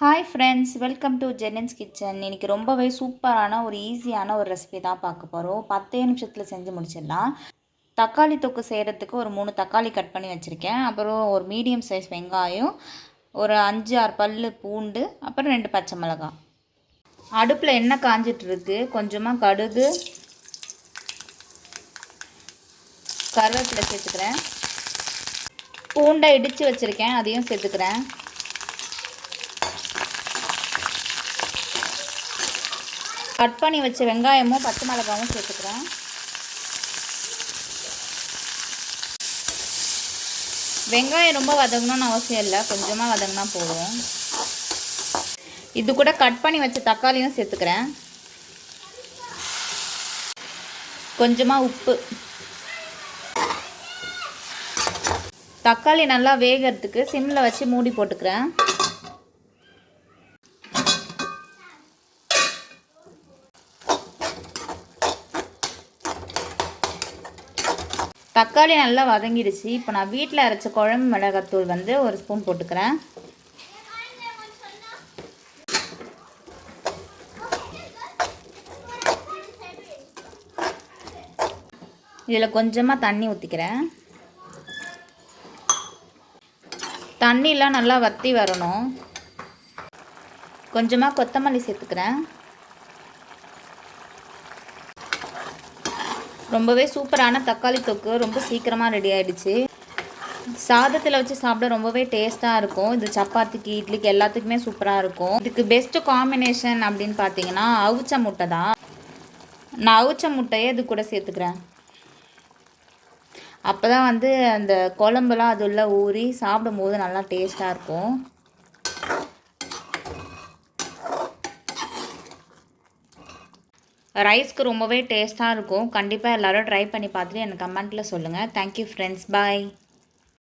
Hi friends welcome to ஜென்னன்ஸ் kitchen இன்றைக்கி ரொம்பவே சூப்பரான ஒரு ஈஸியான ஒரு ரெசிபி தான் பார்க்க போகிறோம் பத்தே நிமிஷத்தில் செஞ்சு முடிச்சிடலாம். தக்காளி தொக்கு செய்கிறதுக்கு ஒரு மூணு தக்காளி கட் பண்ணி வச்சுருக்கேன். அப்புறம் ஒரு மீடியம் சைஸ் வெங்காயம் ஒரு அஞ்சு ஆறு பல் பூண்டு அப்புறம் ரெண்டு பச்சை மிளகாய். அடுப்பில் எண்ணெய் காஞ்சிட்ருக்கு கொஞ்சமாக கடுகு கருவேப்பிலை சேர்த்துக்கிறேன். பூண்டை இடித்து வச்சுருக்கேன் அதையும் சேர்த்துக்கிறேன். கட் பண்ணி வச்ச வெங்காயமும் பச்சை மிளகாவும் சேர்த்துக்கிறேன். வெங்காயம் ரொம்ப வதங்கணும்னு அவசியம் இல்லை கொஞ்சமாக வதங்கினா போதும். இது கூட கட் பண்ணி வச்ச தக்காளியும் சேர்த்துக்கிறேன். கொஞ்சமாக உப்பு. தக்காளி நல்லா வேகிறதுக்கு சிம்மில் வச்சு மூடி போட்டுக்கிறேன். தக்காளி நல்லா வதங்கிடுச்சு. இப்போ நான் வீட்டில் அரைச்ச குழம்பு மிளகாத்தூள் வந்து ஒரு ஸ்பூன் போட்டுக்கிறேன். இதில் கொஞ்சமாக தண்ணி ஊற்றிக்கிறேன். தண்ணிலாம் நல்லா வற்றி வரணும். கொஞ்சமாக கொத்தமல்லி சேர்த்துக்கிறேன். ரொம்பவே சூப்பரான தக்காளி தொக்கு ரொம்ப சீக்கிரமாக ரெடி ஆகிடுச்சு சாதத்தில் வச்சு சாப்பிட ரொம்பவே டேஸ்ட்டாக இருக்கும். இது சப்பாத்திக்கு இட்லிக்கு எல்லாத்துக்குமே சூப்பராக இருக்கும். இதுக்கு பெஸ்ட்டு காம்பினேஷன் அப்படின்னு பார்த்தீங்கன்னா அவுச்ச முட்டை தான். நான் அவுச்ச முட்டையை இது கூட சேர்த்துக்கிறேன். அப்போ தான் வந்து அந்த குழம்புலாம் அது உள்ள ஊறி சாப்பிடும்போது நல்லா டேஸ்ட்டாக இருக்கும். ரைஸ்க்கு ரொம்பவே டேஸ்ட்டாக இருக்கும். கண்டிப்பாக எல்லோரும் ட்ரை பண்ணி பார்த்துட்டு எனக்கு கமெண்ட்டில் சொல்லுங்கள் தேங்க்யூ ஃப்ரெண்ட்ஸ் பாய்